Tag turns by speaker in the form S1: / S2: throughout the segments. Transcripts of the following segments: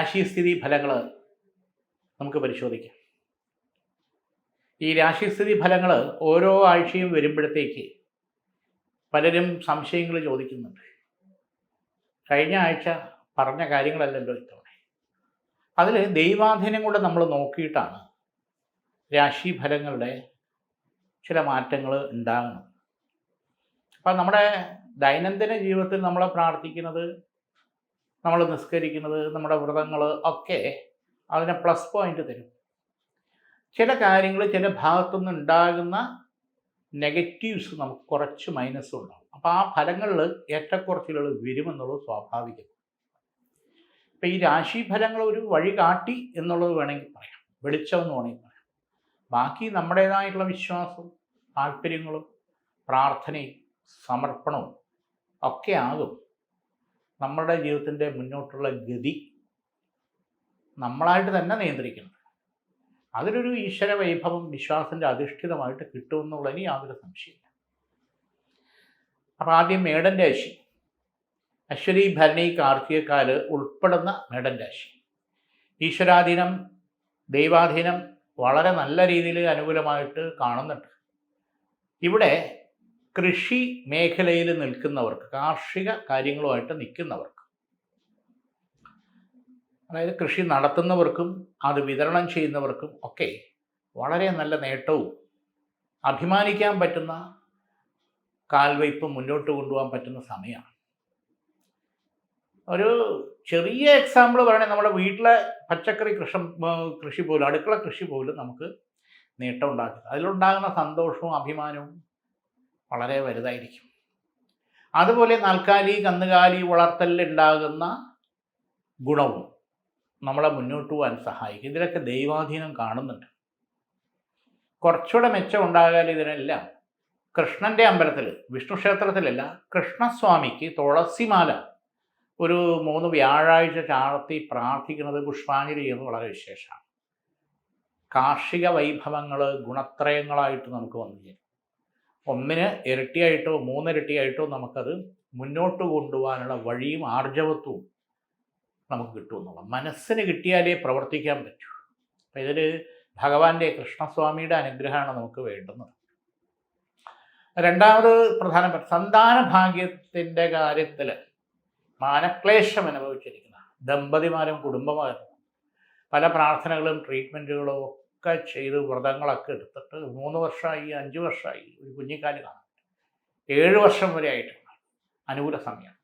S1: രാശിസ്ഥിതി ഫലങ്ങൾ നമുക്ക് പരിശോധിക്കാം. ഈ രാശിസ്ഥിതി ഫലങ്ങൾ ഓരോ ആഴ്ചയും വരുമ്പോഴത്തേക്ക് പലരും സംശയങ്ങൾ ചോദിക്കുന്നുണ്ട്. കഴിഞ്ഞ ആഴ്ച പറഞ്ഞ കാര്യങ്ങളല്ലല്ലോ ഇത്തവണ. അതിൽ ദൈവാധീനം കൂടെ നമ്മൾ നോക്കിയിട്ടാണ് രാശിഫലങ്ങളുടെ ചില മാറ്റങ്ങൾ ഉണ്ടാകുന്നത്. അപ്പം നമ്മുടെ ദൈനംദിന ജീവിതത്തിൽ നമ്മൾ പ്രാർത്ഥിക്കുന്നത് നമ്മൾ നിസ്കരിക്കുന്നത് നമ്മുടെ വ്രതങ്ങൾ ഒക്കെ അതിനെ പ്ലസ് പോയിന്റ് തരും. ചില കാര്യങ്ങൾ ചില ഭാഗത്തുനിന്ന് ഉണ്ടാകുന്ന നെഗറ്റീവ്സ് നമുക്ക് കുറച്ച് മൈനസ് ഉണ്ടാകും അപ്പോൾ ആ ഫലങ്ങളിൽ ഏറ്റക്കുറച്ചിലുകൾ വരുമെന്നുള്ളത് സ്വാഭാവികം. ഇപ്പം ഈ രാശിഫലങ്ങൾ ഒരു വഴി കാട്ടി എന്നുള്ളത് വേണമെങ്കിൽ പറയാം. വെളിച്ചം എന്ന് വേണമെങ്കിൽ പറയാം. ബാക്കി നമ്മുടേതായിട്ടുള്ള വിശ്വാസവും താല്പര്യങ്ങളും പ്രാർത്ഥനയും സമർപ്പണവും ഒക്കെ ആകും. നമ്മുടെ ജീവിതത്തിന്റെ മുന്നോട്ടുള്ള ഗതി നമ്മളായിട്ട് തന്നെ നിയന്ത്രിക്കണം. അതിലൊരു ഈശ്വര വൈഭവം വിശ്വാസത്തിന്റെ അധിഷ്ഠിതമായിട്ട് കിട്ടുമെന്നുള്ളതിന് യാതൊരു സംശയമില്ല അപ്പോൾ ആദ്യം മേടൻ രാശി. അശ്വതി ഭരണി കാർത്തികക്കാൽ ഉൾപ്പെടുന്ന മേടൻ രാശി. ഈശ്വരാധീനം ദൈവാധീനം വളരെ നല്ല രീതിയിൽ അനുകൂലമായിട്ട് കാണുന്നുണ്ട്. ഇവിടെ കൃഷി മേഖലയിൽ നിൽക്കുന്നവർക്ക് കാർഷിക കാര്യങ്ങളുമായിട്ട് നിൽക്കുന്നവർക്ക് അതായത് കൃഷി നടത്തുന്നവർക്കും അത് വിതരണം ചെയ്യുന്നവർക്കും ഒക്കെ വളരെ നല്ല നേട്ടവും അഭിമാനിക്കാൻ പറ്റുന്ന കാൽവയ്പ് മുന്നോട്ട് കൊണ്ടുപോകാൻ പറ്റുന്ന സമയമാണ്. ഒരു ചെറിയ എക്സാമ്പിൾ പറയണേ നമ്മുടെ വീട്ടിലെ പച്ചക്കറി കൃഷി കൃഷി പോലും അടുക്കള കൃഷി പോലും നമുക്ക് നേട്ടം ഉണ്ടാക്കുക അതിലുണ്ടാകുന്ന സന്തോഷവും അഭിമാനവും വളരെ വലുതായിരിക്കും. അതുപോലെ നാൽക്കാലി കന്നുകാലി വളർത്തലിലുണ്ടാകുന്ന ഗുണവും നമ്മളെ മുന്നോട്ട് പോകാൻ സഹായിക്കും. ഇതിലൊക്കെ ദൈവാധീനം കാണുന്നുണ്ട്. കുറച്ചുകൂടെ മെച്ചം ഉണ്ടാകാൻ ഇതിനെല്ലാം കൃഷ്ണന്റെ അമ്പലത്തിൽ വിഷ്ണു ക്ഷേത്രത്തിലല്ല കൃഷ്ണസ്വാമിക്ക് തുളസിമാല ഒരു മൂന്ന് വ്യാഴാഴ്ച ചാർത്തി പ്രാർത്ഥിക്കുന്നത് പുഷ്പാഞ്ജലി എന്ന് വളരെ വിശേഷമാണ്. കാർഷിക വൈഭവങ്ങൾ ഗുണത്രയങ്ങളായിട്ട് നമുക്ക് വന്നു ചേരും. ഒന്നിന് ഇരട്ടിയായിട്ടോ മൂന്നിരട്ടിയായിട്ടോ നമുക്കത് മുന്നോട്ട് കൊണ്ടുപോകാനുള്ള വഴിയും ആർജവത്വവും നമുക്ക് കിട്ടുമെന്നുള്ള മനസ്സിന് കിട്ടിയാലേ പ്രവർത്തിക്കാൻ പറ്റൂ. അപ്പം ഇതിൽ ഭഗവാന്റെ കൃഷ്ണസ്വാമിയുടെ അനുഗ്രഹമാണ് നമുക്ക് വേണ്ടുന്നത്. രണ്ടാമത് പ്രധാനപ്പെട്ട സന്താന ഭാഗ്യത്തിന്റെ കാര്യത്തിൽ മാനക്ലേശം അനുഭവിച്ചിരിക്കുന്ന ദമ്പതിമാരും കുടുംബമാരും പല പ്രാർത്ഥനകളും ട്രീറ്റ്മെന്റുകളും ഒക്കെ ചെയ്ത് വ്രതങ്ങളൊക്കെ എടുത്തിട്ട് മൂന്ന് വർഷമായി അഞ്ച് വർഷമായി ഒരു കുഞ്ഞിക്കാൽ കാണാൻ. ഏഴ് വർഷം വരെ ആയിട്ടുണ്ട്. അനുകൂല സമയം.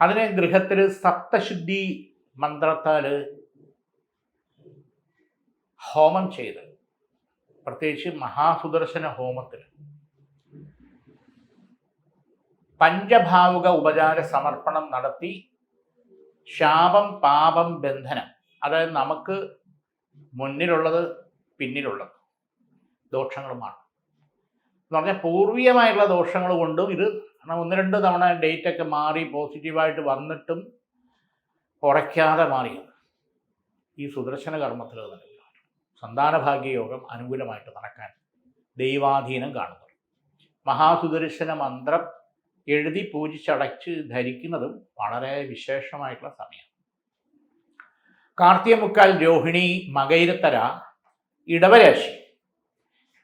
S1: അതിനെ ഗൃഹത്തിൽ സപ്തശുദ്ധി മന്ത്രത്താൽ ഹോമം ചെയ്ത് പ്രത്യേകിച്ച് മഹാസുദർശന ഹോമത്തിൽ പഞ്ചഭാവുക ഉപചാര സമർപ്പണം നടത്തി ശാപം പാപം ബന്ധനം. അതായത് നമുക്ക് മുന്നിലുള്ളത് പിന്നിലുള്ളത്. ദോഷങ്ങളുമാണ് എന്ന് പറഞ്ഞാൽ പൂർവീയമായിട്ടുള്ള ദോഷങ്ങൾ കൊണ്ടും ഇത് ഒന്ന് രണ്ട് തവണ ഡേറ്റ് ഒക്കെ മാറി പോസിറ്റീവായിട്ട് വന്നിട്ടും കുറയ്ക്കാതെ മാറിയത്. ഈ സുദർശന കർമ്മത്തിൽ നിലവിലാണ് സന്താനഭാഗ്യയോഗം അനുകൂലമായിട്ട് നടക്കാൻ ദൈവാധീനം കാണുന്നത്. മഹാസുദർശന മന്ത്രം എഴുതി പൂജിച്ചടച്ച് ധരിക്കുന്നതും വളരെ വിശേഷമായിട്ടുള്ള സമയം കാർത്തികമുക്കാൽ രോഹിണി മകൈരത്തര ഇടവരാശി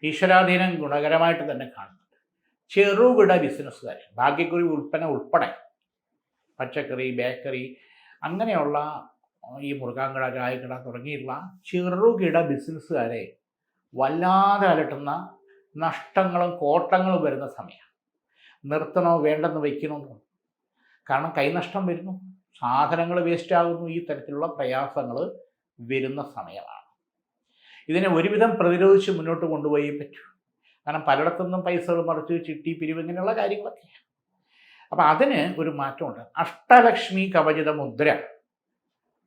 S1: ഈശ്വരാധീനം ഗുണകരമായിട്ട് തന്നെ കാണുന്നുണ്ട്. ചെറുകിട ബിസിനസ്സുകാർ ഭാഗ്യക്കുറി ഉൽപ്പന്ന ഉൾപ്പെടെ പച്ചക്കറി ബേക്കറി അങ്ങനെയുള്ള ഈ മുറുകാങ്കട ചായക്കട തുടങ്ങിയിട്ടുള്ള ചെറുകിട ബിസിനസ്സുകാരെ വല്ലാതെ അലട്ടുന്ന നഷ്ടങ്ങളും കോട്ടങ്ങളും വരുന്ന സമയമാണ് നിർത്തണോ വേണ്ടെന്ന് വയ്ക്കണമെന്നോ കാരണം കൈനഷ്ടം വരുന്നു സാധനങ്ങൾ വേസ്റ്റ് ആകുന്നു ഈ തരത്തിലുള്ള പ്രയാസങ്ങൾ വരുന്ന സമയമാണ്. ഇതിനെ ഒരുവിധം പ്രതിരോധിച്ച് മുന്നോട്ട് കൊണ്ടുപോയേ പറ്റൂ. കാരണം പലയിടത്തുനിന്നും പൈസകൾ മറിച്ച് ചിട്ടി പിരിവ് ഇങ്ങനെയുള്ള കാര്യങ്ങളൊക്കെ. അപ്പം അതിന് ഒരു മാറ്റമുണ്ട്. അഷ്ടലക്ഷ്മി കവചിത മുദ്ര.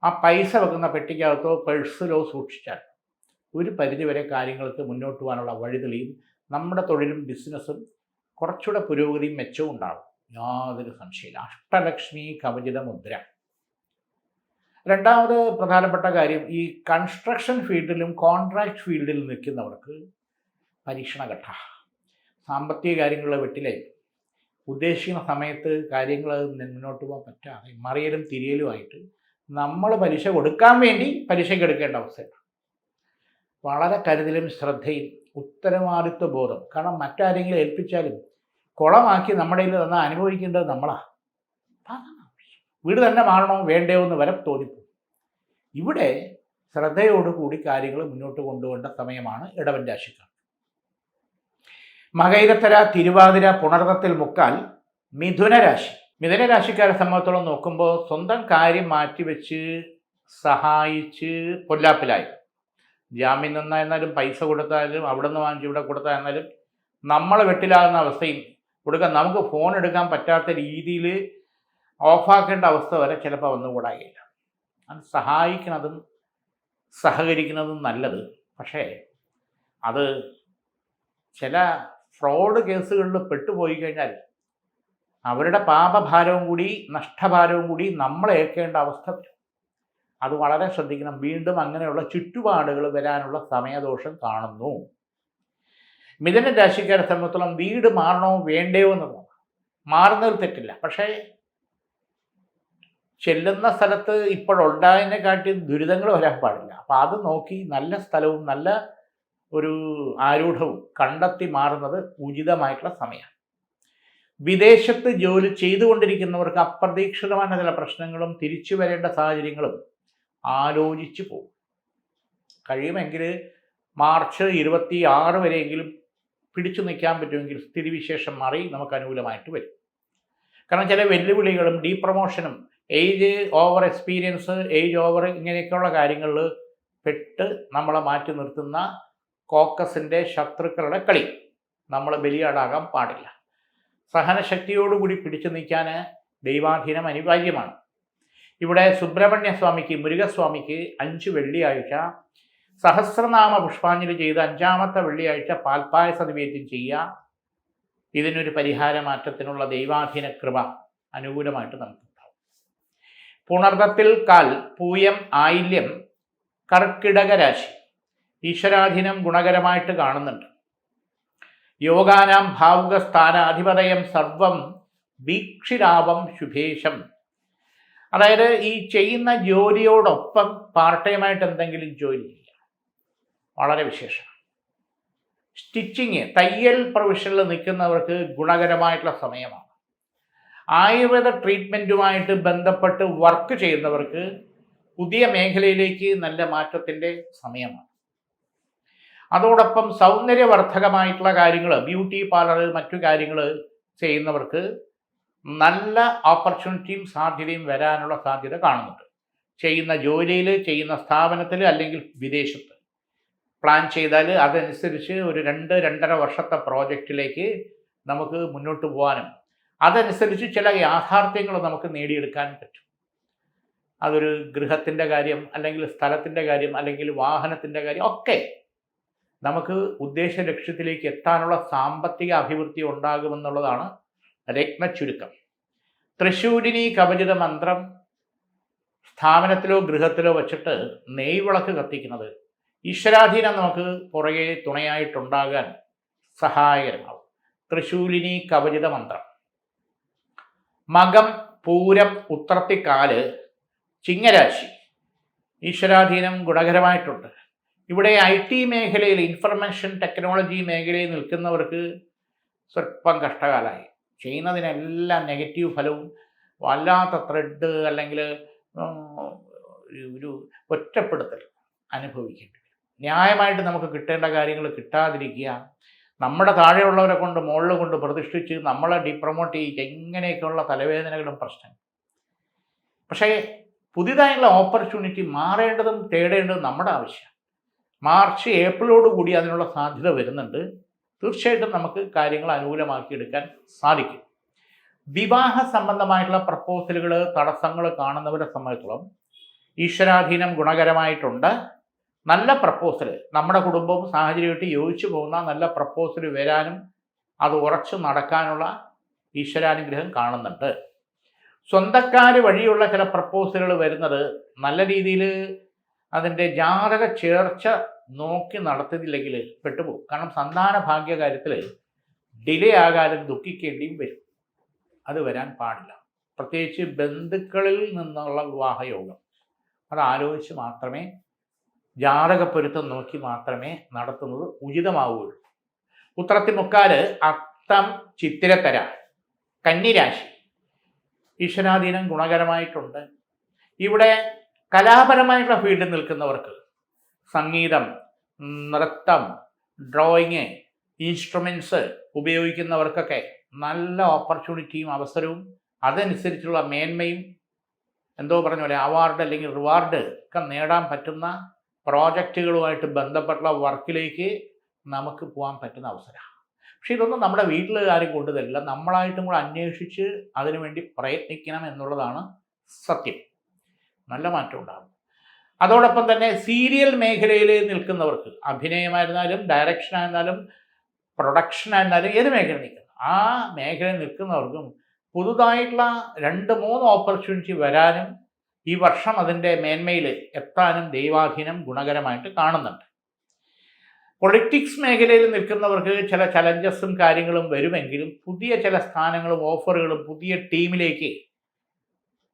S1: ആ പൈസ വെക്കുന്ന പെട്ടിക്കകത്തോ പേഴ്സിലോ സൂക്ഷിച്ചാൽ ഒരു പരിധിവരെ കാര്യങ്ങൾക്ക് മുന്നോട്ട് പോകാനുള്ള വഴിതെളിയും നമ്മുടെ തൊഴിലും ബിസിനസ്സും കുറച്ചുകൂടെ പുരോഗതിയും മെച്ചവും ഉണ്ടാകും. യാതൊരു സംശയമില്ല അഷ്ടലക്ഷ്മി കവചിത മുദ്ര. രണ്ടാമത് പ്രധാനപ്പെട്ട കാര്യം ഈ കൺസ്ട്രക്ഷൻ ഫീൽഡിലും കോൺട്രാക്ട് ഫീൽഡിലും നിൽക്കുന്നവർക്ക് പരീക്ഷണഘട്ട സാമ്പത്തിക കാര്യങ്ങളുടെ വെട്ടിലായി. ഉദ്ദേശിക്കുന്ന സമയത്ത് കാര്യങ്ങൾ മുന്നോട്ട് പോകാൻ പറ്റാതെ മറിയലും തിരിയലുമായിട്ട് നമ്മൾ പലിശ കൊടുക്കാൻ വേണ്ടി പലിശയ്ക്ക് എടുക്കേണ്ട അവസ്ഥയാണ് വളരെ കരുതലും ശ്രദ്ധയും ഉത്തരവാദിത്വ ബോധം. കാരണം മറ്റാരെങ്കിലും ഏൽപ്പിച്ചാലും കുളമാക്കി നമ്മുടെ തന്നാൽ അനുഭവിക്കേണ്ടത് നമ്മളാണ്. വീട് തന്നെ മാറണോ വേണ്ടയോ എന്ന് വരെ തോന്നിപ്പോകും. ഇവിടെ ശ്രദ്ധയോടുകൂടി കാര്യങ്ങൾ മുന്നോട്ട് കൊണ്ടുപോകേണ്ട സമയമാണ് ഇടവൻ രാശിക്കാർ. മകൈരത്തര തിരുവാതിര പുണർത്തത്തിൽ മുക്കാൽ മിഥുന രാശി. മിഥുന രാശിക്കാരെ സംബന്ധിച്ചോളം നോക്കുമ്പോൾ സ്വന്തം കാര്യം മാറ്റിവെച്ച് സഹായിച്ച് പൊല്ലാപ്പിലായി. ജാമ്യം നിന്നായിരുന്നാലും പൈസ കൊടുത്താലും അവിടെ നിന്ന് വാങ്ങിച്ച് ഇവിടെ കൊടുത്തായിരുന്നാലും നമ്മളെ വെട്ടിലാകുന്ന അവസ്ഥയും കൊടുക്കാൻ നമുക്ക് ഫോൺ എടുക്കാൻ പറ്റാത്ത രീതിയിൽ ഓഫാക്കേണ്ട അവസ്ഥ വരെ ചിലപ്പോൾ വന്നുകൂടായില്ല അത് സഹായിക്കുന്നതും സഹകരിക്കുന്നതും നല്ലത്. പക്ഷേ അത് ചില ഫ്രോഡ് കേസുകളിൽ പെട്ടുപോയി കഴിഞ്ഞാൽ അവരുടെ പാപഭാരവും കൂടി നഷ്ടഭാരവും കൂടി നമ്മളേക്കേണ്ട അവസ്ഥ വരും. അത് വളരെ ശ്രദ്ധിക്കണം. വീണ്ടും അങ്ങനെയുള്ള ചുറ്റുപാടുകൾ വരാനുള്ള സമയദോഷം കാണുന്നു. മിഥുന രാശിക്കാരെ സംബന്ധിച്ചോളം വീട് മാറണോ വേണ്ടയോ എന്നുള്ളതാണ് മാറുന്നതിൽ തെറ്റില്ല. പക്ഷേ ചെല്ലുന്ന സ്ഥലത്ത് ഇപ്പോഴുണ്ടായതിനെ കാട്ടി ദുരിതങ്ങൾ വരാൻ പാടില്ല. അപ്പം അത് നോക്കി നല്ല സ്ഥലവും നല്ല ഒരു ആരൂഢവും കണ്ടെത്തി മാറുന്നത് ഉചിതമായിട്ടുള്ള സമയമാണ്. വിദേശത്ത് ജോലി ചെയ്തുകൊണ്ടിരിക്കുന്നവർക്ക് അപ്രതീക്ഷിതമായ ചില പ്രശ്നങ്ങളും തിരിച്ചു വരേണ്ട സാഹചര്യങ്ങളും ആലോചിച്ച് പോകും. കഴിയുമെങ്കിൽ മാർച്ച് ഇരുപത്തി ആറ് വരെയെങ്കിലും പിടിച്ചു നിൽക്കാൻ പറ്റുമെങ്കിൽ സ്ഥിതിവിശേഷം മാറി നമുക്ക് അനുകൂലമായിട്ട് വരും. കാരണം ചില വെല്ലുവിളികളും ഡീ പ്രൊമോഷനും age over experience age over ഇങ്ങനെയൊക്കെയുള്ള കാര്യങ്ങളിൽ പെട്ട് നമ്മളെ മാറ്റി നിർത്തുന്ന കോക്കസിന്റെ ശത്രുക്കളുടെ കളി. നമ്മൾ ബലിയാടാകാൻ പാടില്ല. സഹനശക്തിയോടുകൂടി പിടിച്ചു നിൽക്കാൻ ദൈവാധീനം അനിവാര്യമാണ്. ഇവിടെ സുബ്രഹ്മണ്യ സ്വാമിക്ക് മുരുകസ്വാമിക്ക് അഞ്ച് വെള്ളിയാഴ്ച സഹസ്രനാമ പുഷ്പാഞ്ജലി ചെയ്ത് അഞ്ചാമത്തെ വെള്ളിയാഴ്ച പാൽപ്പായസ നിവേദ്യം ചെയ്യുക. ഇതിനൊരു പരിഹാരമാറ്റത്തിനുള്ള ദൈവാധീന കൃപ അനുകൂലമായിട്ട് നമുക്കുണ്ടാവും പുണർദത്തിൽ കാൽ പൂയം ആയില്യം കർക്കിടക രാശി ഈശ്വരാധീനം ഗുണകരമായിട്ട് കാണുന്നുണ്ട്. യോഗാനാം ഭാവുക സ്ഥാനാധിപതയം സർവം വീക്ഷിരാപം ശുഭേശം. അതായത് ഈ ചെയ്യുന്ന ജോലിയോടൊപ്പം പാർട്ട് ടൈമായിട്ട് എന്തെങ്കിലും ജോലി ചെയ്യുക വളരെ വിശേഷം. സ്റ്റിച്ചിങ് തയ്യൽ പ്രൊഫഷനിൽ നിൽക്കുന്നവർക്ക് ഗുണകരമായിട്ടുള്ള സമയമാണ്. ആയുർവേദ ട്രീറ്റ്മെന്റുമായിട്ട് ബന്ധപ്പെട്ട് വർക്ക് ചെയ്യുന്നവർക്ക് പുതിയ മേഖലയിലേക്ക് നല്ല മാറ്റത്തിന്റെ സമയമാണ്. അതോടൊപ്പം സൗന്ദര്യവർദ്ധകമായിട്ടുള്ള കാര്യങ്ങൾ ബ്യൂട്ടി പാർലർ മറ്റു കാര്യങ്ങൾ ചെയ്യുന്നവർക്ക് നല്ല ഓപ്പർച്യൂണിറ്റിയും സാധ്യതയും വരാനുള്ള സാധ്യത കാണുന്നുണ്ട്. ചെയ്യുന്ന ജോലിയിൽ ചെയ്യുന്ന സ്ഥാപനത്തിൽ അല്ലെങ്കിൽ വിദേശത്ത്. പ്ലാൻ ചെയ്താൽ അതനുസരിച്ച് ഒരു രണ്ട് രണ്ടര വർഷത്തെ പ്രോജക്റ്റിലേക്ക് നമുക്ക് മുന്നോട്ട് പോകാനും അതനുസരിച്ച് ചില യാഥാർത്ഥ്യങ്ങൾ നമുക്ക് നേടിയെടുക്കാൻ പറ്റും. അതൊരു ഗൃഹത്തിന്റെ കാര്യം അല്ലെങ്കിൽ സ്ഥലത്തിന്റെ കാര്യം അല്ലെങ്കിൽ വാഹനത്തിന്റെ കാര്യം ഒക്കെ നമുക്ക് ഉദ്ദേശ ലക്ഷ്യത്തിലേക്ക് എത്താനുള്ള സാമ്പത്തിക അഭിവൃദ്ധി ഉണ്ടാകുമെന്നുള്ളതാണ് രത്നച്ചുരുക്കം തൃശൂരിനി കവചിത മന്ത്രം സ്ഥാപനത്തിലോ ഗൃഹത്തിലോ വച്ചിട്ട് നെയ്വിളക്ക് കത്തിക്കുന്നത് ഈശ്വരാധീനം നമുക്ക് പുറകെ തുണയായിട്ടുണ്ടാകാൻ സഹായകരമാവും. തൃശൂലിനി കവചിത മന്ത്രം. മകം പൂരം ഉത്രത്തിക്കാൽ ചിങ്ങരാശി. ഈശ്വരാധീനം ഗുണകരമായിട്ടുണ്ട്. ഇവിടെ ഐ ടി മേഖലയിൽ ഇൻഫർമേഷൻ ടെക്നോളജി മേഖലയിൽ നിൽക്കുന്നവർക്ക് സ്വല്പം കഷ്ടകാലമായി ചെയ്യുന്നതിനെല്ലാം നെഗറ്റീവ് ഫലവും വല്ലാത്ത ത്രെഡ് അല്ലെങ്കിൽ ഒരു ഒറ്റപ്പെടുത്തൽ അനുഭവിക്കേണ്ടി വരും. ന്യായമായിട്ട് നമുക്ക് കിട്ടേണ്ട കാര്യങ്ങൾ കിട്ടാതിരിക്കുക. നമ്മുടെ താഴെയുള്ളവരെ കൊണ്ട് മുകളിൽ കൊണ്ട് പ്രതിഷ്ഠിച്ച് നമ്മളെ ഡിപ്രമോട്ട് ചെയ്യുക ഇങ്ങനെയൊക്കെയുള്ള തലവേദനകളും പ്രശ്നങ്ങൾ പക്ഷേ പുതിയതായുള്ള ഓപ്പർച്യൂണിറ്റി മാറേണ്ടതും തേടേണ്ടതും നമ്മുടെ ആവശ്യമാണ്. മാർച്ച് ഏപ്രിലോട് കൂടി അതിനുള്ള സാധ്യത വരുന്നുണ്ട്. തീർച്ചയായിട്ടും നമുക്ക് കാര്യങ്ങൾ അനുകൂലമാക്കിയെടുക്കാൻ സാധിക്കും. വിവാഹ സംബന്ധമായിട്ടുള്ള പ്രപ്പോസലുകൾ തടസ്സങ്ങൾ കാണുന്നവരെ സംബന്ധിച്ചോളം ഈശ്വരാധീനം ഗുണകരമായിട്ടുണ്ട്. നല്ല പ്രപ്പോസൽ നമ്മുടെ കുടുംബവും സാഹചര്യമായിട്ട് യോജിച്ചു പോകുന്ന നല്ല പ്രപ്പോസൽ വരാനും അത് ഉറച്ചു നടക്കാനുള്ള ഈശ്വരാനുഗ്രഹം കാണുന്നുണ്ട്. സ്വന്തക്കാർ വഴിയുള്ള ചില പ്രപ്പോസലുകൾ വരുന്നത് നല്ല രീതിയിൽ അതിന്റെ ജാതക ചേർച്ച നോക്കി നടത്തിയില്ലെങ്കിൽ പെട്ടുപോകും. കാരണം സന്താന ഭാഗ്യ കാര്യത്തിൽ ഡിലേ ആകാനും ദുഃഖിക്കേണ്ടിയും വരും. അത് വരാൻ പാടില്ല. പ്രത്യേകിച്ച് ബന്ധുക്കളിൽ നിന്നുള്ള വിവാഹയോഗം അത് ആലോചിച്ച് മാത്രമേ ജാതകപ്പൊരുത്തം നോക്കി മാത്രമേ നടത്തുന്നത് ഉചിതമാവുകയുള്ളൂ. ഉത്രത്തിൽ മുക്കാൽ അത്തം ചിത്തിരത്തര കന്നിരാശി. ഈശ്വരാധീനം ഗുണകരമായിട്ടുണ്ട്. ഇവിടെ കലാപരമായിട്ടുള്ള ഫീൽഡിൽ നിൽക്കുന്നവർക്ക് സംഗീതം നൃത്തം ഡ്രോയിങ് ഇൻസ്ട്രുമെൻസ് ഉപയോഗിക്കുന്നവർക്കൊക്കെ നല്ല ഓപ്പർച്യൂണിറ്റിയും അവസരവും അതനുസരിച്ചുള്ള മേന്മയും എന്തോ പറഞ്ഞ പോലെ അവാർഡ് അല്ലെങ്കിൽ റിവാർഡ് ഒക്കെ നേടാൻ പറ്റുന്ന പ്രോജക്റ്റുകളുമായിട്ട് ബന്ധപ്പെട്ട വർക്കിലേക്ക് നമുക്ക് പോകാൻ പറ്റുന്ന അവസരമാണ് പക്ഷേ ഇതൊന്നും നമ്മുടെ വീട്ടിൽ ആരും കൊണ്ടുതരില്ല നമ്മളായിട്ടും കൂടെ അന്വേഷിച്ച് അതിനുവേണ്ടി പ്രയത്നിക്കണം എന്നുള്ളതാണ് സത്യം. നല്ല മാറ്റം ഉണ്ടാകും അതോടൊപ്പം തന്നെ സീരിയൽ മേഖലയിൽ നിൽക്കുന്നവർക്ക് അഭിനയമായിരുന്നാലും ഡയറക്ഷൻ ആയിരുന്നാലും പ്രൊഡക്ഷൻ ആയിരുന്നാലും ഏത് മേഖല നിൽക്കുന്നു ആ മേഖലയിൽ നിൽക്കുന്നവർക്കും പുതുതായിട്ടുള്ള രണ്ട് മൂന്ന് ഓപ്പർച്യൂണിറ്റി വരാനും ഈ വർഷം അതിന്റെ മേന്മയിൽ എത്താനും ദൈവാധീനം ഗുണകരമായിട്ട് കാണുന്നുണ്ട്. പൊളിറ്റിക്സ് മേഖലയിൽ നിൽക്കുന്നവർക്ക് ചില ചലഞ്ചസും കാര്യങ്ങളും വരുമെങ്കിലും പുതിയ ചില സ്ഥാനങ്ങളും ഓഫറുകളും പുതിയ ടീമിലേക്ക്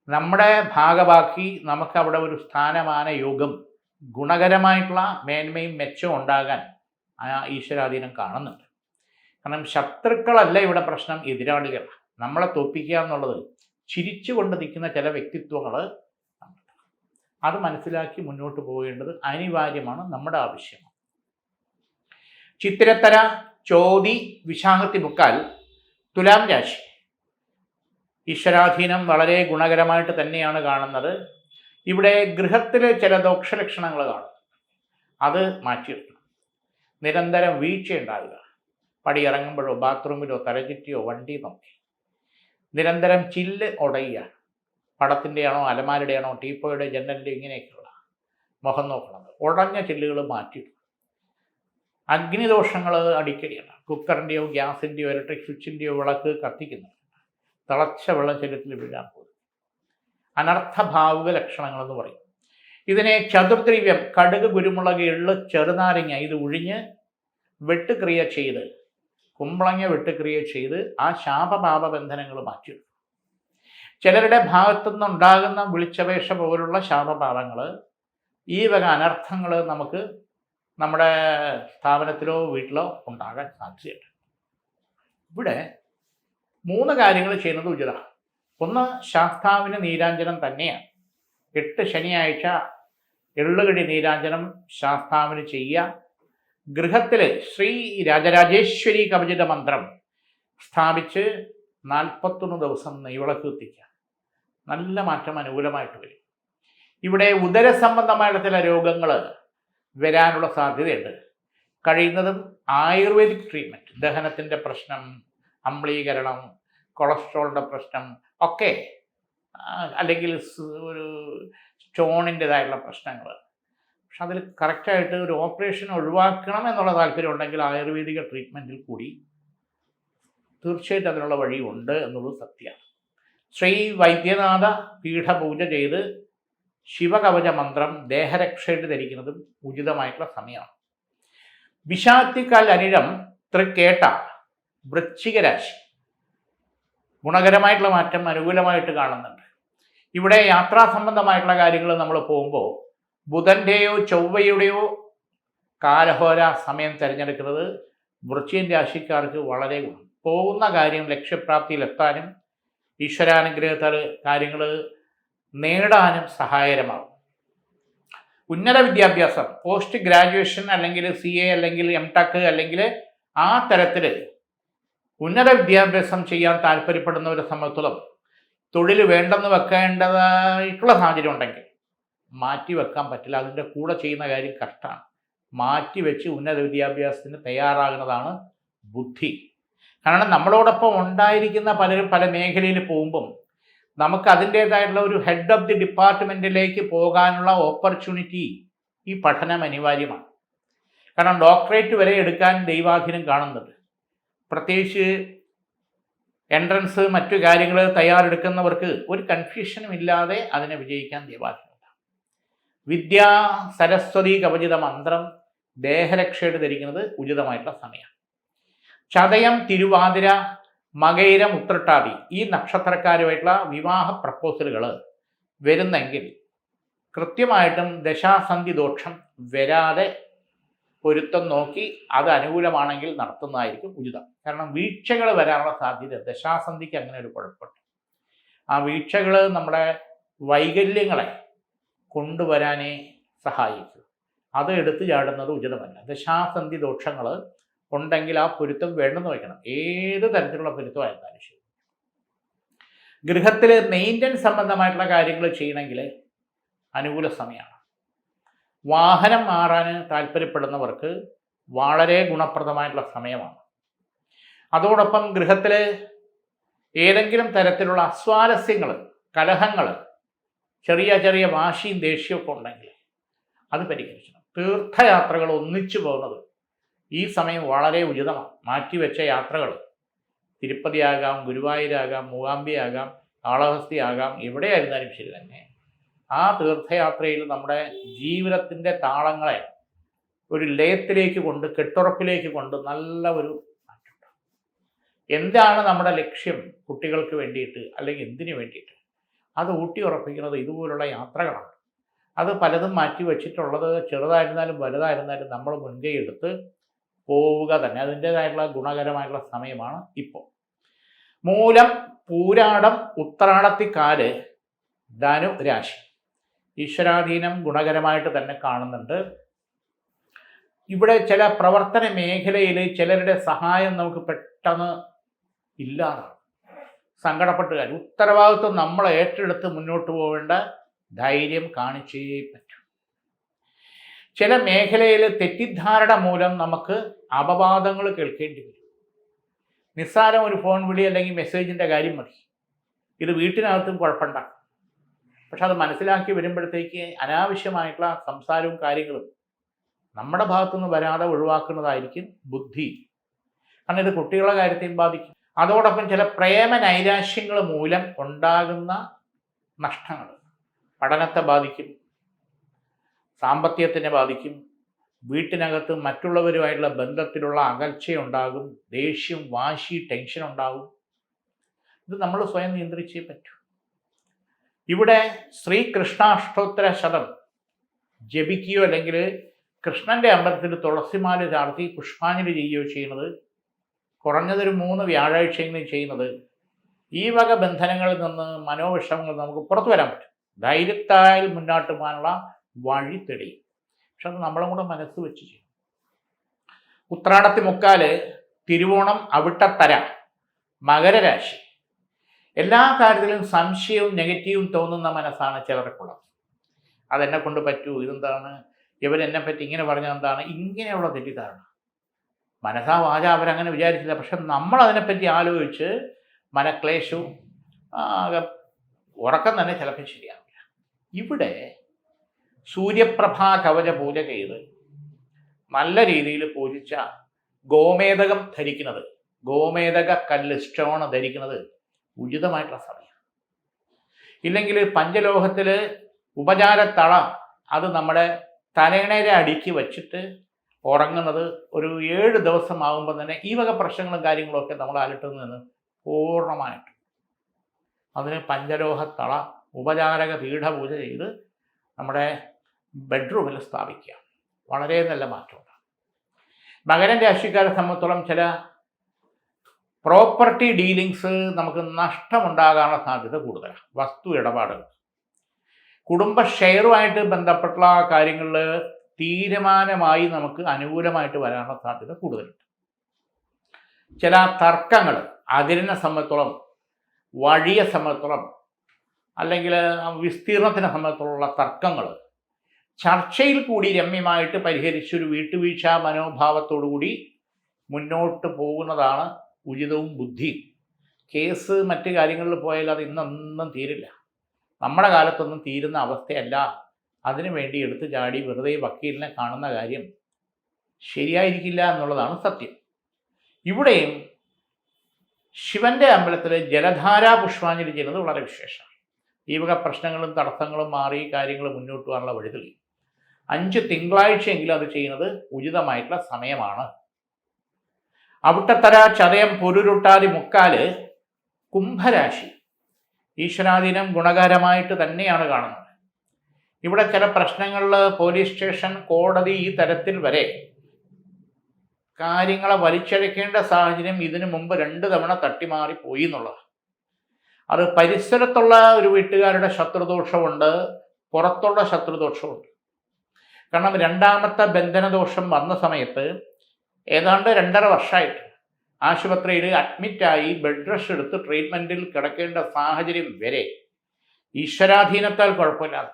S1: നമ്മുടെ ഭാഗമാക്കി നമുക്ക് അവിടെ ഒരു സ്ഥാനമാന യോഗം ഗുണകരമായിട്ടുള്ള മേന്മയും മെച്ചവും ഉണ്ടാകാൻ ഈശ്വരാധീനം കാണുന്നുണ്ട്. കാരണം ശത്രുക്കളല്ല ഇവിടെ പ്രശ്നം എതിരാളികൾ നമ്മളെ തോപ്പിക്കുക എന്നുള്ളത് ചിരിച്ചുകൊണ്ട് നിൽക്കുന്ന ചില വ്യക്തിത്വങ്ങൾ അത് മനസ്സിലാക്കി മുന്നോട്ട് പോകേണ്ടത് അനിവാര്യമാണ് നമ്മുടെ ആവശ്യം. ചിത്തിരത്തര ചോതി വിശാഖത്തി മുക്കാൽ തുലാം രാശി. ഈശ്വരാധീനം വളരെ ഗുണകരമായിട്ട് തന്നെയാണ് കാണുന്നത്. ഇവിടെ ഗൃഹത്തിലെ ചില ദോഷലക്ഷണങ്ങൾ കാണും. അത് മാറ്റിയെടുക്കണം നിരന്തരം വീഴ്ചയുണ്ടാകുക പടി ഇറങ്ങുമ്പോഴോ ബാത്റൂമിലോ തലചുറ്റിയോ വണ്ടി നോക്കി. നിരന്തരം ചില്ല് ഉടയുക. പടത്തിന്റെയാണോ അലമാരുടെയാണോ ടീപ്പോയുടെ ജനലിന്റെ ഇങ്ങനെയൊക്കെയുള്ള മുഖം നോക്കണം. ഉടഞ്ഞ ചില്ലുകൾ മാറ്റിയിടും അഗ്നിദോഷങ്ങൾ അടിക്കടിയാണ്. കുക്കറിന്റെയോ ഗ്യാസിന്റെയോ ഇലക്ട്രിക് സ്വിച്ചിന്റെയോ വിളക്ക് കത്തിക്കുന്നത്. തിളച്ച വെള്ളം ശരീരത്തിൽ വീഴാൻ പോകും അനർത്ഥഭാവുക ലക്ഷണങ്ങളെന്ന് പറയും. ഇതിനെ ചതുർദ്രവ്യം കടുക് കുരുമുളക് എള്ള് ചെറുനാരങ്ങ ഇത് ഉഴിഞ്ഞ് വെട്ടുക്രിയ ചെയ്ത് കുമ്പളങ്ങ വെട്ടുക്രിയ ചെയ്ത് ആ ശാപപാപ ബന്ധനങ്ങൾ മാറ്റിയെടുക്കും ചിലരുടെ ഭാഗത്തു നിന്നുണ്ടാകുന്ന വിളിച്ചപേക്ഷ പോലുള്ള ശാപപാദങ്ങൾ ഈ വക അനർത്ഥങ്ങൾ നമുക്ക് നമ്മുടെ സ്ഥാപനത്തിലോ വീട്ടിലോ ഉണ്ടാകാൻ സാധ്യതയുണ്ട്. ഇവിടെ മൂന്ന് കാര്യങ്ങൾ ചെയ്യുന്നത് ഉചിത. ഒന്ന് ശാസ്താവിന് നീരാഞ്ജനം തന്നെയാണ്. എട്ട് ശനിയാഴ്ച എള്ളുകടി നീരാഞ്ജനം ശാസ്താവിന് ചെയ്യുക. ഗൃഹത്തിൽ ശ്രീ രാജരാജേശ്വരി കവചിത മന്ത്രം സ്ഥാപിച്ച് നാൽപ്പത്തൊന്ന് ദിവസം നെയ്വിളക്ക് എത്തിക്കുക നല്ല മാറ്റം അനുകൂലമായിട്ട് വരും. ഇവിടെ ഉദര സംബന്ധമായുള്ള ചില രോഗങ്ങൾ വരാനുള്ള സാധ്യതയുണ്ട്. കഴിയുന്നതും ആയുർവേദിക് ട്രീറ്റ്മെന്റ് ദഹനത്തിന്റെ പ്രശ്നം അമ്ലീകരണം കൊളസ്ട്രോളിന്റെ പ്രശ്നം ഒക്കെ അല്ലെങ്കിൽ ഒരു സ്റ്റോണിന്റെതായിട്ടുള്ള പ്രശ്നങ്ങൾ പക്ഷെ അതിൽ കറക്റ്റായിട്ട് ഒരു ഓപ്പറേഷൻ ഒഴിവാക്കണം എന്നുള്ള താല്പര്യം ഉണ്ടെങ്കിൽ ആയുർവേദിക ട്രീറ്റ്മെന്റിൽ കൂടി തീർച്ചയായിട്ടും അതിനുള്ള വഴിയുണ്ട് എന്നുള്ളത് സത്യമാണ് ശ്രീ വൈദ്യനാഥ പീഠപൂജ ചെയ്ത് ശിവകവച മന്ത്രം ദേഹരക്ഷയിട്ട് ധരിക്കുന്നതും ഉചിതമായിട്ടുള്ള സമയമാണ്. വിഷാത്തിക്കാൽ അനിഴം തൃക്കേട്ട വൃശ്ചിക രാശി ഗുണകരമായിട്ടുള്ള മാറ്റം അനുകൂലമായിട്ട് കാണുന്നുണ്ട്. ഇവിടെ യാത്രാ സംബന്ധമായിട്ടുള്ള കാര്യങ്ങൾ നമ്മൾ പോകുമ്പോൾ ബുധന്റെയോ ചൊവ്വയുടെയോ കാലഹോര സമയം തിരഞ്ഞെടുക്കുന്നത് വൃശ്ചിക രാശിക്കാർക്ക് വളരെ ഗുണം. പോകുന്ന കാര്യം ലക്ഷ്യപ്രാപ്തിയിലെത്താനും ഈശ്വരാനുഗ്രഹത്താൽ കാര്യങ്ങൾ നേടാനും സഹായകരമാകും. ഉന്നത വിദ്യാഭ്യാസം പോസ്റ്റ് ഗ്രാജുവേഷൻ അല്ലെങ്കിൽ സി എ അല്ലെങ്കിൽ എം ടെക് അല്ലെങ്കിൽ ആ തരത്തിൽ ഉന്നത വിദ്യാഭ്യാസം ചെയ്യാൻ താല്പര്യപ്പെടുന്നവരെ സംബന്ധിച്ചോളം തൊഴിൽ വേണ്ടെന്ന് വെക്കേണ്ടതായിട്ടുള്ള സാഹചര്യം ഉണ്ടെങ്കിൽ മാറ്റി വെക്കാൻ പറ്റില്ല. അതിന്റെ കൂടെ ചെയ്യുന്ന കാര്യം കഷ്ടമാണ്. മാറ്റി വെച്ച് ഉന്നത വിദ്യാഭ്യാസത്തിന് തയ്യാറാകുന്നതാണ് ബുദ്ധി. കാരണം നമ്മളോടൊപ്പം ഉണ്ടായിരിക്കുന്ന പലരും പല മേഖലയിൽ പോകുമ്പം നമുക്ക് അതിന്റേതായിട്ടുള്ള ഒരു ഹെഡ് ഓഫ് ദി ഡിപ്പാർട്ട്മെന്റിലേക്ക് പോകാനുള്ള ഓപ്പർച്യൂണിറ്റി ഈ പഠനം അനിവാര്യമാണ്. കാരണം ഡോക്ടറേറ്റ് വരെ എടുക്കാൻ ദൈവാധീനം കാണുന്നുണ്ട്. പ്രത്യേകിച്ച് എൻട്രൻസ് മറ്റു കാര്യങ്ങൾ തയ്യാറെടുക്കുന്നവർക്ക് ഒരു കൺഫ്യൂഷനും ഇല്ലാതെ അതിനെ വിജയിക്കാൻ ദൈവാധീനമുണ്ട് വിദ്യാ സരസ്വതി കവചിത മന്ത്രം ദേഹരക്ഷയുടെ ധരിക്കുന്നത് ഉചിതമായിട്ടുള്ള സമയമാണ്. ചതയം തിരുവാതിര മകയിരം ഉത്രട്ടാതി ഈ നക്ഷത്രക്കാരുമായിട്ടുള്ള വിവാഹ പ്രപ്പോസലുകൾ വരുന്നെങ്കിൽ കൃത്യമായിട്ടും ദശാസന്ധി ദോഷം വരാതെ പൊരുത്തം നോക്കി അത് അനുകൂലമാണെങ്കിൽ നടത്തുന്നതായിരിക്കും ഉചിതം. കാരണം വീഴ്ചകൾ വരാനുള്ള സാധ്യത ദശാസന്ധിക്ക് അങ്ങനെ ഒരു കുഴപ്പമുണ്ട് ആ വീഴ്ചകൾ നമ്മുടെ വൈകല്യങ്ങളെ കൊണ്ടുവരാനേ സഹായിക്കും. അത് എടുത്തു ചാടുന്നത് ഉചിതമല്ല. ദശാസന്ധി ദോഷങ്ങൾ ഉണ്ടെങ്കിൽ ആ പൊരുത്തം വേണ്ടെന്ന് വയ്ക്കണം. ഏത് തരത്തിലുള്ള പൊരുത്തമായിരുന്നാലും ശരി. ഗൃഹത്തിൽ മെയിന്റനൻസ് സംബന്ധമായിട്ടുള്ള കാര്യങ്ങൾ ചെയ്യണമെങ്കിൽ അനുകൂല സമയമാണ്. വാഹനം മാറാൻ താല്പര്യപ്പെടുന്നവർക്ക് വളരെ ഗുണപ്രദമായിട്ടുള്ള സമയമാണ്. അതോടൊപ്പം ഗൃഹത്തിൽ ഏതെങ്കിലും തരത്തിലുള്ള അസ്വാരസ്യങ്ങൾ കലഹങ്ങൾ ചെറിയ ചെറിയ വാശിയും ദേഷ്യമൊക്കെ ഉണ്ടെങ്കിൽ അത് പരിഹരിക്കണം. തീർത്ഥയാത്രകൾ ഒന്നിച്ചു പോകുന്നത് ഈ സമയം വളരെ ഉചിതമാണ്. മാറ്റിവെച്ച യാത്രകൾ. തിരുപ്പതിയാകാം ഗുരുവായൂരാകാം മൂകാംബിയാകാം കാളഹസ്തിയാകാം എവിടെയായിരുന്നാലും ശരി തന്നെ. ആ തീർത്ഥയാത്രയിൽ നമ്മുടെ ജീവിതത്തിന്റെ താളങ്ങളെ ഒരു ലയത്തിലേക്ക് കൊണ്ട് കെട്ടുറപ്പിലേക്ക് കൊണ്ട് നല്ല ഒരു എന്താണ് നമ്മുടെ ലക്ഷ്യം കുട്ടികൾക്ക് വേണ്ടിയിട്ട് അല്ലെങ്കിൽ എന്തിനു വേണ്ടിയിട്ട്? അത് ഊട്ടി ഉറപ്പിക്കുന്നത് ഇതുപോലുള്ള യാത്രകളാണ്. അത് പലതും മാറ്റി വെച്ചിട്ടുള്ളത് ചെറുതായിരുന്നാലും വലുതായിരുന്നാലും നമ്മൾ മുൻകൈ എടുത്ത് പോവുക തന്നെ. അതിന്റേതായിട്ടുള്ള ഗുണകരമായിട്ടുള്ള സമയമാണ് ഇപ്പോൾ. മൂലം പൂരാടം ഉത്രാടത്തിക്കാൽ ധനു രാശി. ഈശ്വരാധീനം ഗുണകരമായിട്ട് തന്നെ കാണുന്നുണ്ട്. ഇവിടെ ചില പ്രവർത്തന മേഖലയിൽ ചിലരുടെ സഹായം നമുക്ക് പെട്ടെന്ന് ഇല്ലാതാണ്. സങ്കടപ്പെട്ട് കാര്യം. ഉത്തരവാദിത്വം നമ്മൾ ഏറ്റെടുത്ത് മുന്നോട്ട് പോവേണ്ട ധൈര്യം കാണിച്ചേ ചില മേഖലയിൽ തെറ്റിദ്ധാരണ മൂലം നമുക്ക് അപവാദങ്ങൾ കേൾക്കേണ്ടി വരും. നിസ്സാരം ഒരു ഫോൺ വിളി അല്ലെങ്കിൽ മെസ്സേജിന്റെ കാര്യം മതി. ഇത് വീട്ടിനകത്തും കുഴപ്പമുണ്ടാക്കും. പക്ഷെ അത് മനസ്സിലാക്കി വരുമ്പോഴത്തേക്ക് അനാവശ്യമായിട്ടുള്ള സംസാരവും കാര്യങ്ങളും നമ്മുടെ ഭാഗത്തുനിന്ന് വരാതെ ഒഴിവാക്കുന്നതായിരിക്കും ബുദ്ധി. കാരണം ഇത് കുട്ടികളുടെ കാര്യത്തെയും ബാധിക്കും. അതോടൊപ്പം ചില പ്രേമ നൈരാശ്യങ്ങൾ മൂലം ഉണ്ടാകുന്ന നഷ്ടങ്ങൾ പഠനത്തെ ബാധിക്കും. സാമ്പത്തികത്തിനെ ബാധിക്കും. വീട്ടിനകത്ത് മറ്റുള്ളവരുമായിട്ടുള്ള ബന്ധത്തിലുള്ള അകൽച്ചയുണ്ടാകും. ദേഷ്യം വാശി ടെൻഷൻ ഉണ്ടാകും. ഇത് നമ്മൾ സ്വയം നിയന്ത്രിച്ചേ പറ്റൂ. ഇവിടെ ശ്രീകൃഷ്ണാഷ്ടോത്തര ശതം ജപിക്കുകയോ അല്ലെങ്കിൽ കൃഷ്ണന്റെ അമ്പലത്തിൽ തുളസിമാല ചാർത്തി പുഷ്പാഞ്ജലി ചെയ്യുകയോ ചെയ്യുന്നത് കുറഞ്ഞതൊരു മൂന്ന് വ്യാഴാഴ്ചയെങ്കിലും ചെയ്യുന്നത് ഈ വക ബന്ധനങ്ങളിൽ നിന്ന് മനോവിഷമങ്ങൾ നമുക്ക് പുറത്തു വരാൻ പറ്റും. ധൈര്യത്താൽ മുന്നോട്ട് പോകാനുള്ള വഴി തെളിയും. പക്ഷെ അത് നമ്മളും കൂടെ മനസ്സ് വെച്ച് ചെയ്യും. ഉത്രാടത്തി മുക്കാൽ തിരുവോണം അവിട്ടത്തര മകരരാശി. എല്ലാ കാര്യത്തിലും സംശയവും നെഗറ്റീവും തോന്നുന്ന മനസ്സാണ് ചിലർക്കുള്ളത് അതെന്നെ കൊണ്ട് പറ്റൂ. ഇതെന്താണ്? ഇവരെന്നെ പറ്റി ഇങ്ങനെ പറഞ്ഞത് എന്താണ്? ഇങ്ങനെയുള്ള തെറ്റിദ്ധാരണ. മനസ്സാ വാച അവരങ്ങനെ വിചാരിച്ചില്ല. പക്ഷെ നമ്മൾ അതിനെപ്പറ്റി ആലോചിച്ച് മനക്ലേശവും ഉറക്കം തന്നെ ചിലപ്പോൾ ശരിയാവില്ല. ഇവിടെ സൂര്യപ്രഭാ കവച പൂജ ചെയ്ത് നല്ല രീതിയിൽ പൂജിച്ച ഗോമേതകം ധരിക്കുന്നത് ഗോമേതക കല്ല് സ്റ്റോൺ ധരിക്കുന്നത് ഉചിതമായിട്ടുള്ള സമയം. ഇല്ലെങ്കിൽ പഞ്ചലോഹത്തിൽ ഉപചാരത്തള അത് നമ്മുടെ തലയിണയുടെ അടിക്ക് വച്ചിട്ട് ഉറങ്ങുന്നത് ഒരു ഏഴ് ദിവസം ആകുമ്പോൾ തന്നെ ഈ വക പ്രശ്നങ്ങളും കാര്യങ്ങളൊക്കെ നമ്മൾ അലട്ടുന്നു നിന്ന് പൂർണമായിട്ട്. അതിന് പഞ്ചലോഹത്തള തള ഉപചാരക പീഠപൂജ ചെയ്ത് നമ്മുടെ ബെഡ്റൂമിൽ സ്ഥാപിക്കുക. വളരെ നല്ല മാറ്റമുണ്ട്. മകരൻ രാശിക്കാരെ സംബന്ധിച്ചോളം ചില പ്രോപ്പർട്ടി ഡീലിങ്സ് നമുക്ക് നഷ്ടമുണ്ടാകാനുള്ള സാധ്യത കൂടുതലാണ്. വസ്തു ഇടപാടുകൾ. കുടുംബ ഷെയറുമായിട്ട് ബന്ധപ്പെട്ടുള്ള കാര്യങ്ങളിൽ തീരുമാനമായി നമുക്ക് അനുകൂലമായിട്ട് വരാനുള്ള സാധ്യത കൂടുതലുണ്ട്. ചില തർക്കങ്ങൾ അതിരിനെ സംബന്ധിച്ചോളം വഴിയെ സംബന്ധിച്ചോളം അല്ലെങ്കിൽ വിസ്തീർണത്തിനെ സംബന്ധിച്ചുള്ള തർക്കങ്ങൾ ചർച്ചയിൽ കൂടി രമ്യമായിട്ട് പരിഹരിച്ചൊരു വീട്ടുവീഴ്ച മനോഭാവത്തോടുകൂടി മുന്നോട്ട് പോകുന്നതാണ് ഉചിതവും ബുദ്ധിയും കേസ് മറ്റു കാര്യങ്ങളിൽ പോയാൽ അത് ഇന്നൊന്നും തീരില്ല. നമ്മുടെ കാലത്തൊന്നും തീരുന്ന അവസ്ഥയല്ല. അതിനു വേണ്ടി എടുത്തു ചാടി വെറുതെ വക്കീലിനെ കാണുന്ന കാര്യം ശരിയായിരിക്കില്ല എന്നുള്ളതാണ് സത്യം. ഇവിടെയും ശിവന്റെ അമ്പലത്തിൽ ജലധാരാ പുഷ്പാഞ്ജലി ചെയ്യുന്നത് വളരെ വിശേഷമാണ്. വക പ്രശ്നങ്ങളും തടസ്സങ്ങളും മാറി കാര്യങ്ങൾ മുന്നോട്ട് പോകാനുള്ള വഴി തെളിയും അഞ്ച് തിങ്കളാഴ്ചയെങ്കിലും അത് ചെയ്യുന്നത് ഉചിതമായിട്ടുള്ള സമയമാണ്. അവിട്ടത്തര ചതയം പൊരുരുട്ടാതി മുക്കാൽ കുംഭരാശി. ഈശ്വരാധീനം ഗുണകരമായിട്ട് തന്നെയാണ് കാണുന്നത്. ഇവിടെ ചില പ്രശ്നങ്ങളിൽ പോലീസ് സ്റ്റേഷൻ കോടതി ഈ തരത്തിൽ വരെ കാര്യങ്ങളെ വലിച്ചഴക്കേണ്ട സാഹചര്യം ഇതിനു മുമ്പ് രണ്ട് തവണ തട്ടിമാറി പോയി എന്നുള്ളത് അത് പരിസരത്തുള്ള ഒരു വീട്ടുകാരുടെ ശത്രുദോഷമുണ്ട് പുറത്തുള്ള ശത്രുദോഷമുണ്ട്. കാരണം രണ്ടാമത്തെ ബന്ധനദോഷം വന്ന സമയത്ത് ഏതാണ്ട് രണ്ടര വർഷമായിട്ട് ആശുപത്രിയിൽ അഡ്മിറ്റായി ബെഡ് റെസ്റ്റ് എടുത്ത് ട്രീറ്റ്മെന്റിൽ കിടക്കേണ്ട സാഹചര്യം വരെ ഈശ്വരാധീനത്താൽ കുഴപ്പമില്ലാതെ.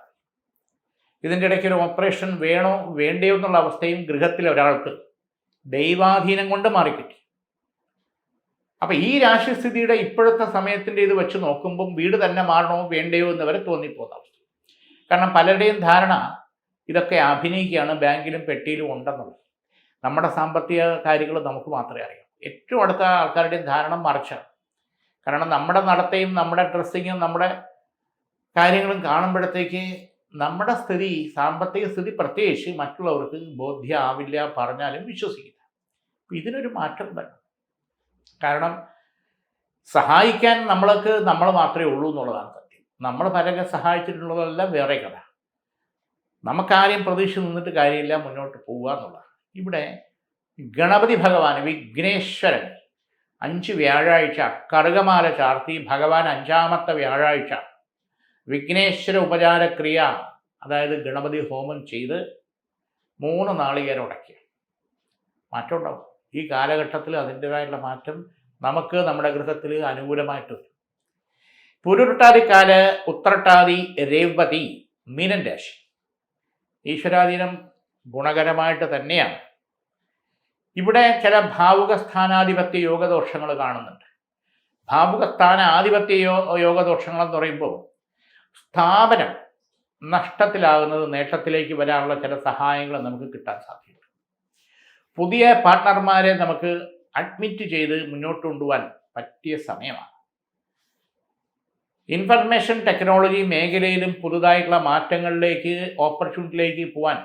S1: ഇതിന്റെ ഇടയ്ക്ക് ഒരു ഓപ്പറേഷൻ വേണോ വേണ്ടയോ എന്നുള്ള അവസ്ഥയും ഗൃഹത്തിലെ ഒരാൾക്ക് ദൈവാധീനം കൊണ്ട് മാറിക്കിട്ടി. അപ്പൊ ഈ രാശിസ്ഥിതിയുടെ ഇപ്പോഴത്തെ സമയത്തിന്റെ ഇത് വെച്ച് നോക്കുമ്പം വീട് തന്നെ മാറണോ വേണ്ടയോ എന്ന് വരെ തോന്നിപ്പോകുന്ന അവസ്ഥ. കാരണം പലരുടെയും ധാരണ ഇതൊക്കെ അഭിനയിക്കുകയാണ് ബാങ്കിലും പെട്ടിയിലും ഉണ്ടെന്നുള്ളത്. നമ്മുടെ സാമ്പത്തിക കാര്യങ്ങൾ നമുക്ക് മാത്രമേ അറിയാം. ഏറ്റവും അടുത്ത ആൾക്കാരുടെയും ധാരണ മറിച്ചാണ് കാരണം നമ്മുടെ നടത്തയും നമ്മുടെ ഡ്രസ്സിങ്ങും നമ്മുടെ കാര്യങ്ങളും കാണുമ്പോഴത്തേക്ക് നമ്മുടെ സ്ഥിതി സാമ്പത്തിക സ്ഥിതി പ്രത്യേകിച്ച് മറ്റുള്ളവർക്ക് ബോധ്യമാവില്ല പറഞ്ഞാലും വിശ്വസിക്കില്ല. അപ്പം ഇതിനൊരു മാറ്റം തന്നെ. കാരണം സഹായിക്കാൻ നമ്മൾക്ക് നമ്മൾ മാത്രമേ ഉള്ളൂ എന്നുള്ളതാണ് സത്യം. നമ്മൾ പലരെ സഹായിച്ചിട്ടുള്ളതെല്ലാം വേറെ കഥ. നമുക്കാരെയും പ്രതീക്ഷ നിന്നിട്ട് കാര്യമില്ല മുന്നോട്ട് പോവുക എന്നുള്ളതാണ്. ഇവിടെ ഗണപതി ഭഗവാൻ വിഘ്നേശ്വരൻ അഞ്ച് വ്യാഴാഴ്ച കറുകമാല ചാർത്തി ഭഗവാൻ അഞ്ചാമത്തെ വ്യാഴാഴ്ച വിഘ്നേശ്വര ഉപചാരക്രിയ അതായത് ഗണപതി ഹോമം ചെയ്ത് മൂന്ന് നാളികേരം ഉടയ്ക്കുക. മാറ്റം ഉണ്ടാവും ഈ കാലഘട്ടത്തിൽ അതിന്റെതായുള്ള മാറ്റം നമുക്ക് നമ്മുടെ ഗൃഹത്തിൽ അനുകൂലമായിട്ട് വരും. പുരുട്ടാതിക്കാൽ ഉത്രട്ടാതി രേവതി മീനൻ രാശി. ഈശ്വരാധീനം ഗുണകരമായിട്ട് തന്നെയാണ്. ഇവിടെ ചില ഭാവുക സ്ഥാനാധിപത്യ യോഗദോഷങ്ങൾ കാണുന്നുണ്ട്. ഭാവുക സ്ഥാനാധിപത്യ യോ യോഗദോഷങ്ങൾ എന്ന് പറയുമ്പോൾ സ്ഥാപനം നഷ്ടത്തിലാകുന്നത് നേട്ടത്തിലേക്ക് വരാനുള്ള ചില സഹായങ്ങൾ നമുക്ക് കിട്ടാൻ സാധ്യതയുണ്ട്. പുതിയ പാർട്ട്ണർമാരെ നമുക്ക് അഡ്മിറ്റ് ചെയ്ത് മുന്നോട്ട് കൊണ്ടുപോകാൻ പറ്റിയ സമയമാണ്. ഇൻഫർമേഷൻ ടെക്നോളജി മേഖലയിലും പുതുതായിട്ടുള്ള മാറ്റങ്ങളിലേക്ക് ഓപ്പർച്യൂണിറ്റിയിലേക്ക് പോകാൻ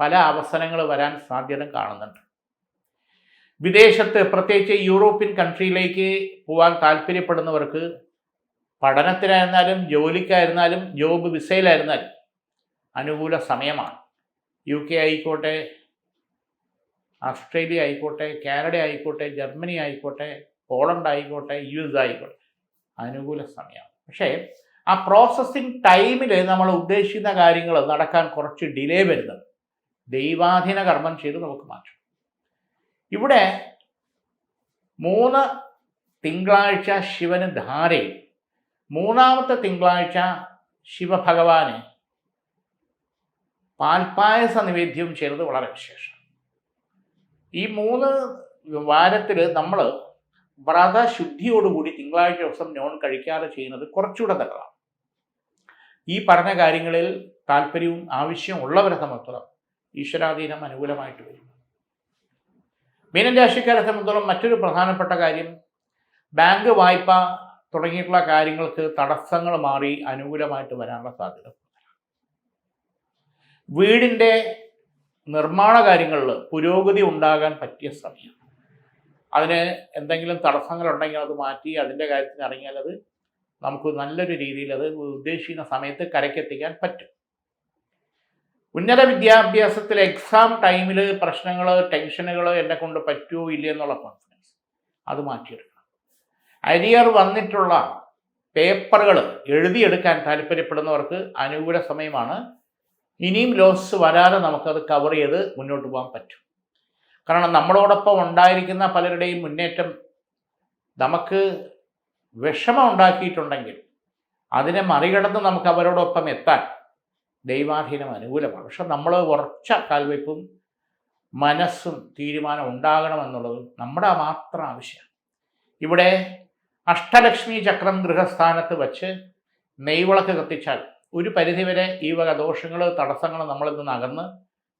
S1: പല അവസരങ്ങൾ വരാൻ സാധ്യത കാണുന്നുണ്ട്. വിദേശത്ത് പ്രത്യേകിച്ച് യൂറോപ്യൻ കൺട്രിയിലേക്ക് പോകാൻ താല്പര്യപ്പെടുന്നവർക്ക് പഠനത്തിനായിരുന്നാലും ജോലിക്കായിരുന്നാലും ജോബ് വിസയിലായിരുന്നാലും അനുകൂല സമയമാണ്. യു കെ ആയിക്കോട്ടെ ഓസ്ട്രേലിയ ആയിക്കോട്ടെ കാനഡ ആയിക്കോട്ടെ ജർമ്മനി ആയിക്കോട്ടെ പോളണ്ട് ആയിക്കോട്ടെ യു എസ് ആയിക്കോട്ടെ അനുകൂല സമയമാണ്. പക്ഷേ ആ പ്രോസസ്സിങ് ടൈമിൽ നമ്മൾ ഉദ്ദേശിക്കുന്ന കാര്യങ്ങൾ നടക്കാൻ കുറച്ച് ഡിലേ വരുന്നത് ദൈവാധീന കർമ്മം ചെയ്ത് നമുക്ക് മാറ്റും. ഇവിടെ മൂന്ന് തിങ്കളാഴ്ച ശിവന് ധാരയും മൂന്നാമത്തെ തിങ്കളാഴ്ച ശിവഭഗവാന് പാൽപ്പായസ നിവേദ്യവും ചെയ്തത് വളരെ വിശേഷം. ഈ മൂന്ന് വാരത്തിൽ നമ്മൾ വ്രതശുദ്ധിയോടുകൂടി തിങ്കളാഴ്ച ദിവസം നോൺ കഴിക്കാതെ ചെയ്യുന്നത് കുറച്ചുകൂടെ നല്ലതാണ്. ഈ പറഞ്ഞ കാര്യങ്ങളിൽ താല്പര്യവും ആവശ്യവും ഉള്ളവരെ സംബന്ധിച്ചോളം ഈശ്വരാധീനം അനുകൂലമായിട്ട് വരും. മീനൻ രാശിക്കാരെ സംബന്ധിച്ചോളം മറ്റൊരു പ്രധാനപ്പെട്ട കാര്യം ബാങ്ക് വായ്പ തുടങ്ങിയിട്ടുള്ള കാര്യങ്ങൾക്ക് തടസ്സങ്ങൾ മാറി അനുകൂലമായിട്ട് വരാനുള്ള സാധ്യത. വീടിന്റെ നിർമ്മാണ കാര്യങ്ങളിൽ പുരോഗതി ഉണ്ടാകാൻ പറ്റിയ സമയം. അതിന് എന്തെങ്കിലും തടസ്സങ്ങളുണ്ടെങ്കിൽ അത് മാറ്റി അതിന്റെ കാര്യത്തിന് ഇറങ്ങിയാൽ അത് നമുക്ക് നല്ലൊരു രീതിയിൽ അത് ഉദ്ദേശിക്കുന്ന സമയത്ത് കരയ്ക്കെത്തിക്കാൻ പറ്റും. ഉന്നത വിദ്യാഭ്യാസത്തിൽ എക്സാം ടൈമിൽ പ്രശ്നങ്ങളോ ടെൻഷനുകളോ എന്നെ കൊണ്ട് പറ്റുമോ ഇല്ല എന്നുള്ള കോൺഫിഡൻസ് അത് മാറ്റിയെടുക്കണം. അരിയർ വന്നിട്ടുള്ള പേപ്പറുകൾ എഴുതിയെടുക്കാൻ താല്പര്യപ്പെടുന്നവർക്ക് അനുകൂല സമയമാണ്. ഇനിയും ലോസ് വരാതെ നമുക്കത് കവർ ചെയ്ത് മുന്നോട്ട് പോകാൻ പറ്റും. കാരണം നമ്മളോടൊപ്പം ഉണ്ടായിരിക്കുന്ന പലരുടെയും മുന്നേറ്റം നമുക്ക് വിഷമം ഉണ്ടാക്കിയിട്ടുണ്ടെങ്കിൽ അതിനെ മറികടന്ന് നമുക്ക് അവരോടൊപ്പം എത്താൻ ദൈവാധീനം അനുകൂലമാണ്. പക്ഷെ നമ്മൾ ഉറച്ച കാൽവയ്പ്പും മനസ്സും തീരുമാനം ഉണ്ടാകണമെന്നുള്ളത് നമ്മുടെ മാത്രം ആവശ്യമാണ്. ഇവിടെ അഷ്ടലക്ഷ്മി ചക്രം ഗൃഹസ്ഥാനത്ത് വച്ച് നെയ്വിളക്ക് കത്തിച്ചാൽ ഒരു പരിധിവരെ ഈ വക ദോഷങ്ങൾ തടസ്സങ്ങൾ നമ്മളിൽ നിന്ന് അകന്ന്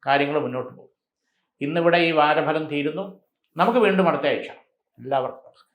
S1: കാര്യങ്ങൾ മുന്നോട്ട് പോകും. ഇന്നിവിടെ ഈ വാരഫലം തീരുന്നു. നമുക്ക് വീണ്ടും അടുത്ത ആഴ്ച. എല്ലാവർക്കും